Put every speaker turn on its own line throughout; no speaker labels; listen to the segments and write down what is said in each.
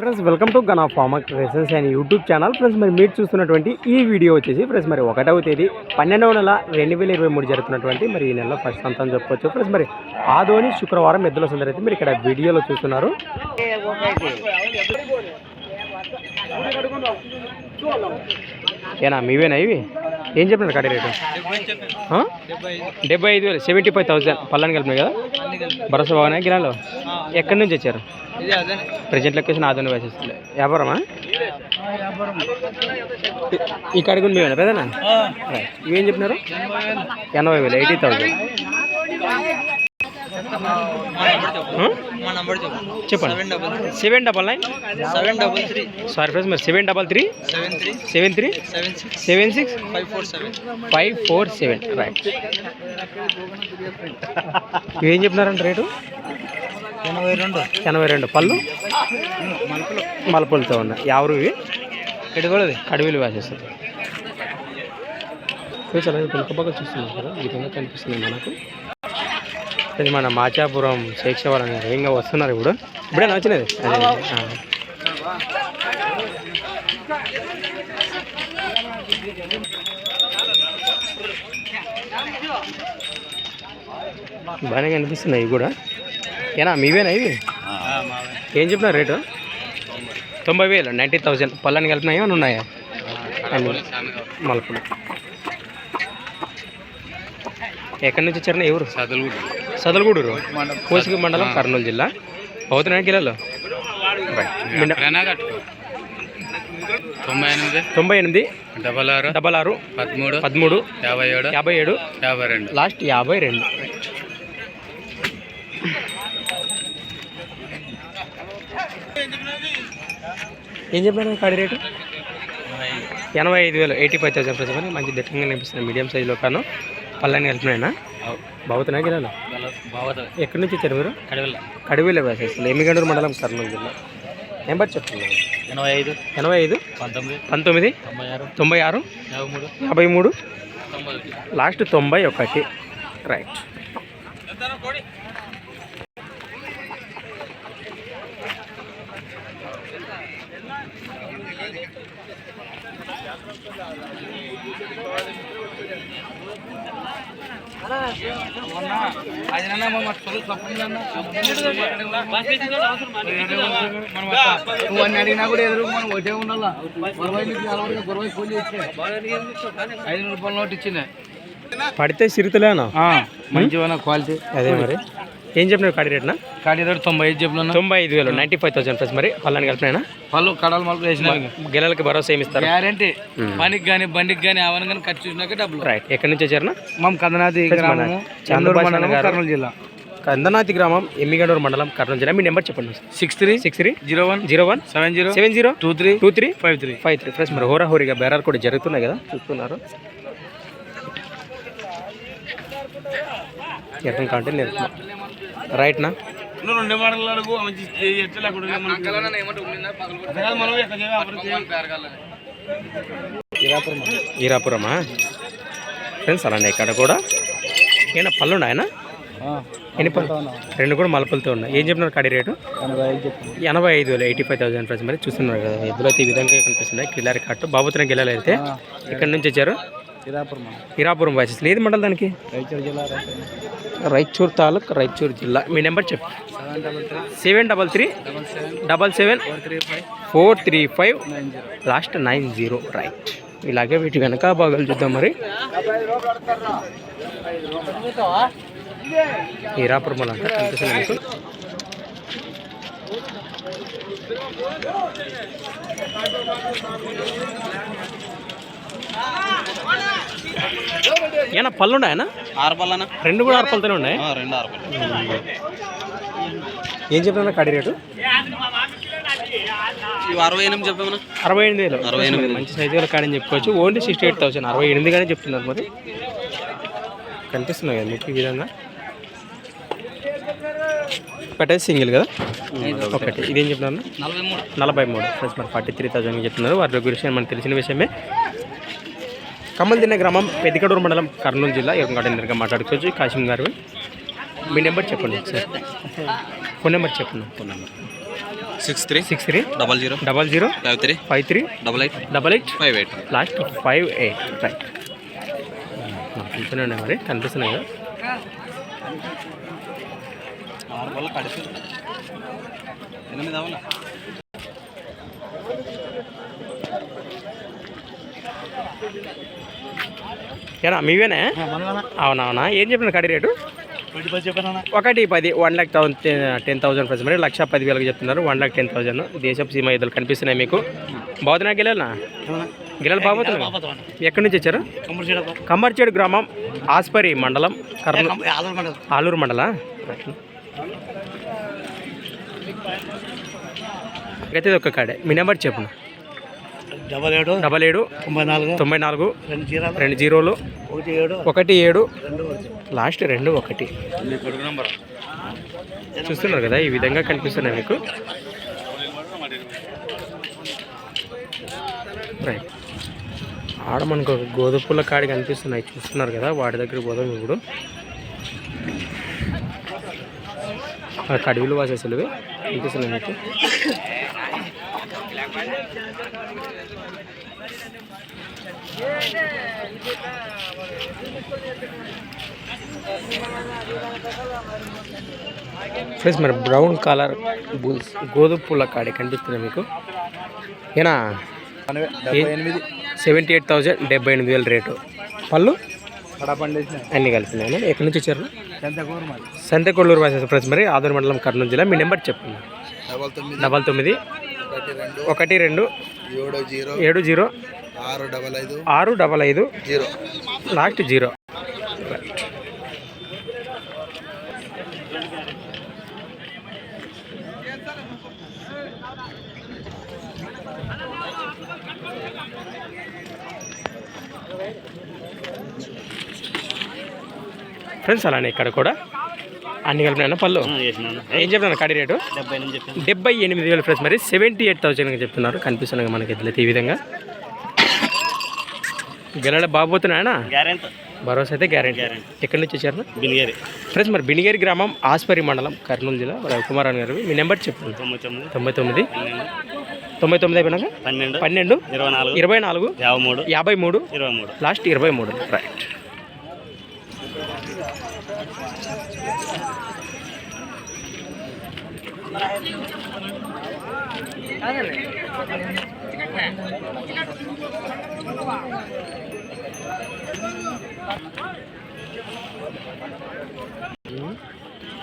Friends welcome to గనా ఫార్మక్ రెసెన్స్ అండ్ యూట్యూబ్ ఛానల్. ఫ్రెండ్స్ మరి మీరు చూస్తున్నటువంటి ఈ వీడియో వచ్చేసి ఫ్రెండ్స్ మరి ఒకటవ తేదీ పన్నెండవ నెల రెండు వేల ఇరవై మూడు జరుగుతున్నటువంటి మరి ఈ నెల ఫస్ట్ అంతా అని చెప్పొచ్చు ఫ్రెండ్స్ మరి ఆదోని శుక్రవారం ఎద్దుల సందర్ అయితే మీరు ఇక్కడ వీడియోలో చూస్తున్నారు. ఏనా మీవేనా ఇవి? ఏం చెప్పినారు కడే రేటు? డెబ్బై ఐదు వేలు సెవెంటీ ఫైవ్ థౌసండ్ పల్లని కలిపినాయి కదా? భరోసా బాగానే గిరాలో ఎక్కడి నుంచి వచ్చారు? ప్రజెంట్ లొకేషన్ ఆదాయం వేసేస్తుంది వ్యాపారమా? ఈ- ఈ కడిగి పెదనా ఇవేం చెప్పినారు? ఎనభై వేలు ఎయిటీ థౌసండ్ చెప్పండి.
Seven double
nine
seven double three
sorry friends మరి seven double three
seven three
seven three
seven six
seven six
five four seven
five four seven right ఇవేం చెప్పినారంట రేటు?
ఎనభై రెండు.
ఎనభై రెండు. పళ్ళు? మలపులతో ఉన్నాయి. ఎవరు ఇవి?
ఎడుగోడది
కడివిలు వేసేస్తారు. చూసి అలాగే పిలకపక్క చూస్తున్నాం కదా. ఈ విధంగా కనిపిస్తుంది మనకు. ఇది మన మాచాపురం శేక్షవరం ఏంగా వస్తున్నారు ఇప్పుడు. ఇప్పుడే ఆ. బాగానే కనిపిస్తున్నాయి ఇవి కూడా. ఏనా మీవేనా ఇవి? ఏం చెప్పినారు రేటు? తొంభై వేలు నైంటీ థౌజండ్. పళ్ళని కలిపినాయా ఉన్నాయా? మలుపులు ఎక్కడి నుంచి వచ్చారన్నా ఎవరు సదలగూడూరు. కోసిగి మండలం కర్నూలు జిల్లా. అవుతున్నాయి కిలోలు?
తొంభై ఎనిమిది.
తొంభై ఎనిమిది.
డబల్ ఆరు.
డబల్ ఆరు.
పదమూడు.
పదమూడు.
యాభై ఏడు.
యాభై ఏడు.
యాభై రెండు.
లాస్ట్ యాభై రెండు. ఏం చెప్పారు కాడి రేటు? ఎనభై ఐదు. వేలు. ఎయిటీ ఫైవ్ థౌసండ్ అని మంచి దిట్టంగా కనిపిస్తుంది. మీడియం సైజులో కాను. పళ్ళని వెళ్తున్నాయినా? బాగుతున్నాయి
బాగుతుంది
ఎక్కడి నుంచి వచ్చారు మీరు?
కడివల్ల.
కడివేలు వేసేస్తుంది ఎమ్మిగండూరు మండలం కర్నూలు జిల్లా. నెంబర్ చెప్తున్నాను
ఎనభై ఐదు.
ఎనభై ఐదు?
పంతొమ్మిది.
పంతొమ్మిది?
తొంభై ఆరు.
తొంభై ఆరు?
యాభై మూడు.
యాభై మూడు? లాస్ట్ తొంభై ఒకటి. రైట్
అది నాన్న మా చదువు తప్పకుండా నువ్వు అన్ని అడిగినా కూడా ఎదురు మనం ఒకటే ఉండాలా? గొరవై నుంచి నలభై గొరవై ఫోన్ చేసి ఐదు రూపాయల నోట్ ఇచ్చింది.
పడితే సిరితలేనా?
మంచిగా క్వాలిటీ.
అదే మరి. ఏం చెప్పినారు కాడి రేట్నా?
కాడి రేటు తొంభై ఐదు చెప్పులు
తొంభై ఐదు వేలు నైంటీ ఫైవ్ థౌసండ్ ప్లస్ మరి పళ్ళని కలిపినాయినా?
పళ్ళు కడాలు మలుపు వేసినా
గెలలకి భరోసా ఏమి ఇస్తారు?
గ్యారంటీ. పనికి కానీ బండికి కానీ అవన్నీ కానీ ఖర్చు చూసినాక డబ్బులు.
రైట్ ఎక్కడి నుంచి వచ్చారనా
మా కందనాథి. కర్నూలు జిల్లా.
కందనాతి గ్రామం ఎమ్మిగడూరు మండలం కర్నూలు జిల్లా. మీ నెంబర్ చెప్పండి
six three
six three
zero one
zero one
seven zero
seven zero
two three
two three
five three.
Five three. Plus మరి హోరాహోరీగా బేరాలు కూడా జరుగుతున్నాయి కదా? చూస్తున్నారు. ఎక్కడ కాంటే నేను రైట్నా
రెండు ఎక్కడ
ఈరాపురమా? ఫ్రెండ్స్ అలానే ఇక్కడ కూడా. ఏమైనా పళ్ళు ఉన్నాయనా ఎన్ని పళ్ళు రెండు కూడా మలపలతో ఉన్నాయి. ఏం చెప్పినారు కడి రేటు? ఎనభై ఐదు వేలు ఎయిటీ ఫైవ్ థౌసండ్ ప్రైస్ మరి చూస్తున్నారు కదా ఎద్దులో అయితే ఈ విధంగా కనిపిస్తున్నాయి. కిల్లారి కట్టు. బాబుతున్న గిల్లలు అయితే ఎక్కడి నుంచి వచ్చారు. హీరాపురం వాసెస్. లేదు మండలం దానికి?
రైచూరు జిల్లా
రైచూర్ తాలూక్ రైచూర్ జిల్లా. మీ నెంబర్ చెప్పు. Seven double three. Double seven. Four three five. Last nine zero. Right. ఇలాగే వీటి వెనక భాగాలు చూద్దాం మరి. హీరాపురం అంట కనిపిస్తుంది మీకు. ఏనా పళ్ళు ఉన్నాయనా
ఆరు పళ్ళనా
రెండు కూడా ఆరు పళ్ళతోనే ఉన్నాయి?
రెండు ఆరు పళ్ళు.
ఏం చెప్పినా కడి రేటు?
అరవై ఎనిమిది చెప్పామన్నా.
అరవై ఎనిమిది వేలు.
అరవై ఎనిమిది.
మంచి సైజు గల కాడని చెప్పుకోవచ్చు. ఓన్లీ సిక్స్టీ ఎయిట్ థౌసండ్ అరవై ఎనిమిదిగానే చెప్తున్నారు మరి. కనిపిస్తున్నాయి కదా మీకు ఈ విధంగా? ఒకటే సింగిల్ కదా? ఒకటి. ఇదేం చెప్తున్నారు
నలభై మూడు.
నలభై మూడు. ప్లస్ మరి ఫార్టీ త్రీ థౌసండ్ చెప్తున్నారు. వాటి గురించి మనకు తెలిసిన విషయమే. కమ్మల్దిన్న గ్రామం పెద్దికడూరు మండలం కర్నూలు జిల్లా ఎరుకంగాట నేరుగా మాట్లాడుకోవచ్చు. కాశీం గారు మీ నెంబర్ చెప్పండి సార్ ఫోన్ నెంబర్ చెప్పండి. Phone number.
Six three
six three
double zero
double zero
five three
five three
double eight
double eight
five eight.
Last five eight. Right కనిపిస్తున్నాయి మరి కనిపిస్తున్నాయి కదా.
ఎనిమిది
ఏనా మీవేనా? అవునవునా? ఏం చెప్పిన కడి రేటు? ఒకటి పది one lakh thousand ten thousand price మరి లక్ష పది వేలకు చెప్తున్నారు వన్ ల్యాక్ టెన్ థౌసండ్ దేశపు సీమ ఎదురు కనిపిస్తున్నాయి మీకు. బాగుతున్నా గిల్లెలనా గిల్లెలు బాగుతున్నాయి? ఎక్కడి నుంచి వచ్చారు? కమ్మర్చేడు గ్రామం ఆస్పరి మండలం కర్నూలు. ఆలూరు మండల. అయితే ఒక కాడే. మీ నెంబర్ చెప్పు.
డబల్ ఏడు
డబల్ ఏడు
తొంభై నాలుగు
తొంభై నాలుగు
రెండు జీరాలు
రెండు జీరోలు
ఒకటి ఏడు
ఒకటి ఏడు లాస్ట్ రెండు ఒకటి. చూస్తున్నారు కదా ఈ విధంగా కనిపిస్తున్నాయి మీకు. రైట్ ఆడ మనకు ఒక గోధుమల కాడి కనిపిస్తున్నాయి. చూస్తున్నారు కదా వాడి దగ్గర పోదాం ఇప్పుడు. కడివిలు వాసేసలు కనిపిస్తున్నాయి మీకు. ఫ్రెండ్స్ మరి బ్రౌన్ కలర్ బుల్స్ గోధుమ పూల కాడి కనిపిస్తున్నాయి మీకు. ఏనా?
ఎనిమిది
సెవెంటీ ఎయిట్ థౌజండ్ డెబ్బై ఎనిమిది వేల రేటు. పళ్ళు? అన్నీ కలిపినాయి ఎక్కడి నుంచి వచ్చారు?
ఎంత కూర మరి
సంతకొల్లూరు వాసేసి ఫ్రెండ్స్ మరి ఆదూరు మండలం కర్నూలు జిల్లా. మీ నెంబర్ చెప్పండి.
డబల్ తొమ్మిది. ఒకటి రెండు ఏడు జీరో
ఏడు జీరో
ఆరు డబల్ ఐదు
ఆరు డబల్ ఐదు
జీరో.
Last zero. ఫ్రెండ్స్ అలానే ఇక్కడ కూడా అన్ని కలిపిన పళ్ళు? ఏం చెప్పినా కడి రేటు?
డెబ్బై ఎనిమిది
వేలు ఫ్రెండ్స్ మరి సెవెంటీ ఎయిట్ థౌసండ్ చెప్తున్నారు. కనిపిస్తున్నాయి మనకి ఎట్లయితే ఈ విధంగా. గెలడ బాగుపోతున్నాయనా
గ్యారెంట్.
భరోసా అయితే గ్యారెంటీ. ఎక్కడి నుంచి వచ్చారు?
బినిగేరి
ఫ్రెండ్స్ మరి బినిగేరి గ్రామం ఆస్పరి మండలం కర్నూలు జిల్లా. రవికుమార్ గారు మీ నెంబర్ చెప్పండి. తొంభై తొమ్మిది. తొంభై తొమ్మిది అయిపోయినాక?
పన్నెండు.
పన్నెండు.
ఇరవై నాలుగు.
ఇరవై నాలుగు.
యాభై మూడు.
యాభై మూడు.
ఇరవై మూడు.
లాస్ట్ ఇరవై మూడు. రైట్.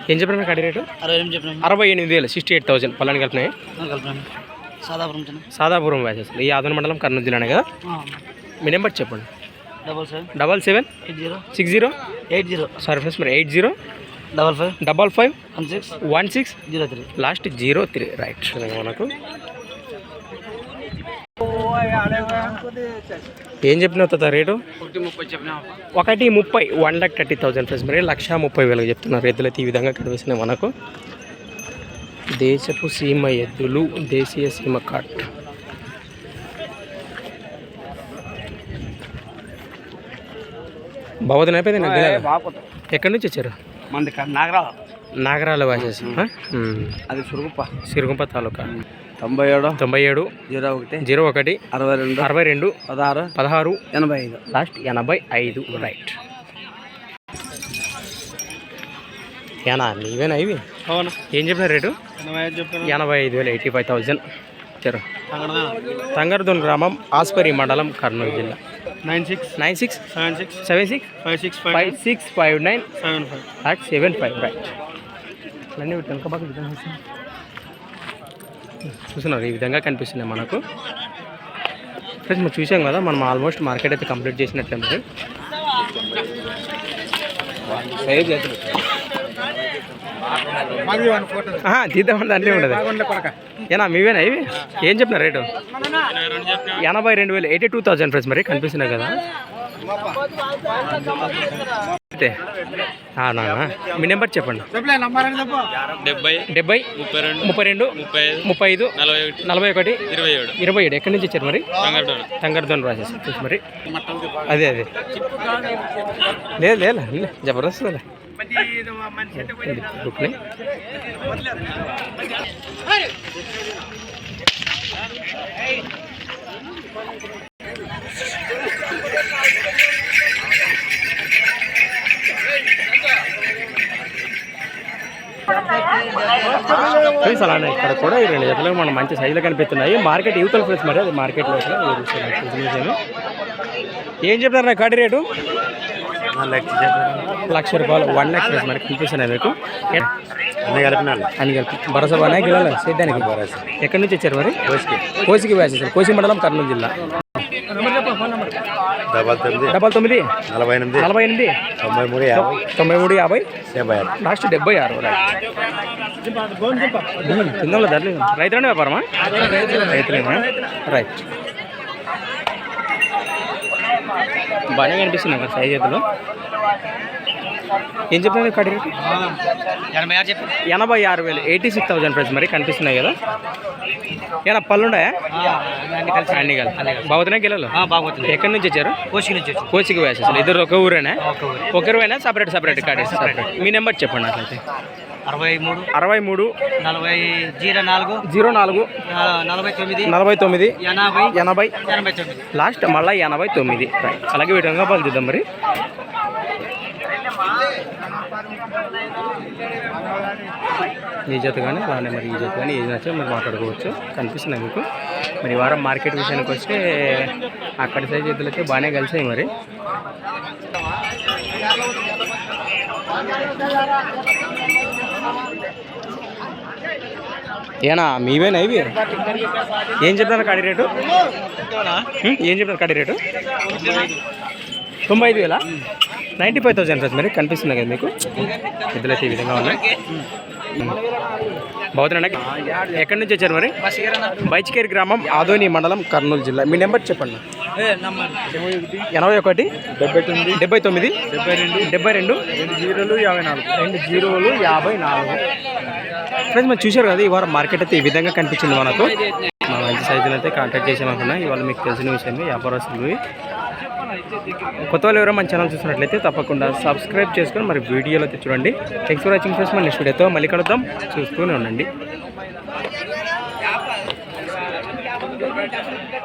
ఏం చెప్పిన కడి రేటు?
అరవై ఎనిమిది చెప్పినాను
అరవై ఎనిమిది వేలు సిక్స్టీ ఎయిట్ థౌసండ్. పలాని కలిపినాయి.
కలిపాను. సాదాపురం
సాదాపురం వ్యాసెస్ ఈ ఆదన మండలం కర్నూలు జిల్లానే కదా? మీ నెంబర్ చెప్పండి.
Double seven.
Double seven
eight zero.
Six zero
eight zero.
Sorry friends మరి eight zero
double five
double five
one six
one six
zero three
last zero three right మనకు ఏం చెప్పినావు తాత రేటు?
ఒకటి ముప్పై చెప్పినా.
ఒకటి ముప్పై. One lakh thirty thousand friends మరి లక్ష ముప్పై వేలకు చెప్తున్నారు ఎద్దులైతే ఈ విధంగా కనిపిస్తున్నాయి మనకు. దేశపు సీమ ఎద్దులు దేశీయ సీమ కట్. బావదన అయిపోయింది ఎక్కడి నుంచి వచ్చారు?
మంది నాగరా
నాగరాల వాసేసి
అది సురుగుప్ప
సిరుగుంప తాలూకా.
తొంభై ఏడు
తొంభై ఏడు
జీరో ఒకటి.
జీరో ఒకటి.
అరవై రెండు
అరవై రెండు
పదహారు.
పదహారు.
ఎనభై ఐదు
లాస్ట్ ఎనభై ఐదు రైట్. ఏనా నీవేనా ఇవి?
అవును.
ఏం చెప్పిన రేటు?
ఎనభై ఐదు
వేలు ఎయిటీ ఫైవ్ థౌజండ్. తంగరదూన్ గ్రామం ఆస్పరి మండలం కర్నూలు జిల్లా.
Nine six
nine six
seven six
seven six
five six
five six five nine
seven five
seven five right అన్నీ వెనక బాగా విధంగా చూస్తున్నారు ఈ విధంగా కనిపిస్తున్నాయి మనకు. ఫ్రెండ్స్ మనం చూసాం కదా మనం ఆల్మోస్ట్ మార్కెట్ అయితే కంప్లీట్ చేసినట్లే మరి. తీద్దామంటే అన్నీ ఉండదు. ఏనా మీవేనా ఇవి? ఏం చెప్పిన రేటు? ఎనభై రెండు వేలు ఎయిటీ టూ థౌసండ్ ఫ్రెండ్స్ మరి కనిపిస్తున్నాయి కదా. మీ నెంబర్ చెప్పండి.
డెబ్బై
డెబ్బై
ముప్పై రెండు
ముప్పై రెండు
ముప్పై ఐదు
ముప్పై ఐదు
నలభై ఒకటి
నలభై ఒకటి
ఇరవై ఏడు.
ఇరవై ఏడు. ఎక్కడి నుంచి వచ్చారు మరి? తంగర్ధన్ రాజేసి మరి. అదే అదే. లేదు లేదు జబర్దస్త్ ఫ్రెండ్స్ అలానే ఇక్కడ కూడా ఈ రెండు జతలు మనం మంచి సైజులో కనిపిస్తున్నాయి. మార్కెట్ యూతల్ ఫ్రెండ్స్ మరి అది మార్కెట్ ఏం చెప్తారు నా కడి రేటు? లక్ష రూపాయలు వన్ ల్యాక్ ఫ్రెండ్స్ మరి కనిపిస్తున్నాయి మీకు.
అన్నీ కలిపినాను.
అని కలిపి. భరోసా బాగా గిలాలి సేద్యానికి ఎక్కడి నుంచి వచ్చారు మరి? కోసికి. కోసికి వేసేసారు కోసి మండలం కర్నూలు జిల్లా.
డబల్ తొమ్మిది.
డబల్ తొమ్మిది.
నలభై ఎనిమిది.
నలభై ఎనిమిది.
తొంభై మూడు యాభై.
తొంభై మూడు యాభై.
డెబ్బై ఆరు.
లాస్ట్ డెబ్బై ఆరు. కిందంలో ధరలు. రైతులనే వ్యాపారమా? రైతులేనా? రైట్. బాగానే కనిపిస్తుంది అక్కడ సైజ్ చేతులు ఏం చెప్తున్నారు కడి
ఎనభై ఆరు చెప్పి
ఎనభై ఆరు వేలు ఎయిటీ సిక్స్ థౌసండ్ ప్రైస్ మరి కనిపిస్తున్నాయి కదా. ఏనా పళ్ళు ఉన్నాయా.
అన్ని కలిసి.
బాగుతున్నాయి గిల్లలు
బాగుంటుంది
ఎక్కడి నుంచి వచ్చారు?
కోచి నుంచి
కోచికి వేసేసారు ఇద్దరు ఒక ఊరేనా?
ఒక ఊరు.
ఒకరివైనా సపరేట్ సపరేట్ కార్డు సపరేట్ మీ నెంబర్ చెప్పండి అట్లయితే.
అరవై మూడు
అరవై మూడు
నలభై జీరో నాలుగు
జీరో నాలుగు
నలభై తొమ్మిది
నలభై తొమ్మిది
ఎనభై
ఎనభై
ఎనభై తొమ్మిది.
లాస్ట్ మళ్ళీ ఎనభై తొమ్మిది. అలాగే విధంగా పలుకుద్దాం మరి. ఈ జత కానీ అలానే మరి ఈ జత కానీ ఏది నచ్చో మీరు మాట్లాడుకోవచ్చు. కనిపిస్తున్నాయి మీకు. మరి వారం మార్కెట్ విషయానికి వస్తే అక్కడి సైజ్ ఎద్దులైతే బాగానే కలిసాయి మరి. ఏనా? మీవేనా ఇవి? ఏం చెప్పినారు కాడి రేటు? ఏం చెప్పినారు కాడి రేటు? తొంభై ఐదు వేలా? నైంటీ ఫైవ్ థౌసండ్ మరి కనిపిస్తుంది కదా మీకు? ఎద్దులైతే ఈ విధంగా ఉన్నాయి. బాగుతున్నాడా ఎక్కడి నుంచి వచ్చారు మరి? బైచికేరి గ్రామం ఆదోని మండలం కర్నూలు జిల్లా. మీ నెంబర్ చెప్పండి. ఎనభై ఒకటి డెబ్బై తొమ్మిది డెబ్బై తొమ్మిది డెబ్బై రెండు డెబ్బై రెండు రెండు జీరోలు యాభై నాలుగు. రెండు జీరోలు యాభై నాలుగు. ఫ్రెండ్స్ మనం చూశారు కదా ఈ వారం మార్కెట్ అయితే ఈ విధంగా కనిపించింది మనకు. మా మంచి సైజులు అయితే కాంటాక్ట్ చేసామనుకున్నా ఇవాళ మీకు తెలిసిన విషయమే వ్యాపారస్తులు కొత్త వాళ్ళు ఎవరో మన ఛానల్ చూసినట్లయితే తప్పకుండా సబ్స్క్రైబ్ చేసుకొని మరి వీడియోలో చూడండి. థ్యాంక్స్ ఫర్ వాచింగ్ ఫ్రెండ్స్ మన నెక్స్ట్ వీడియోతో మళ్ళీ కలుద్దాం. చూస్తూనే ఉండండి.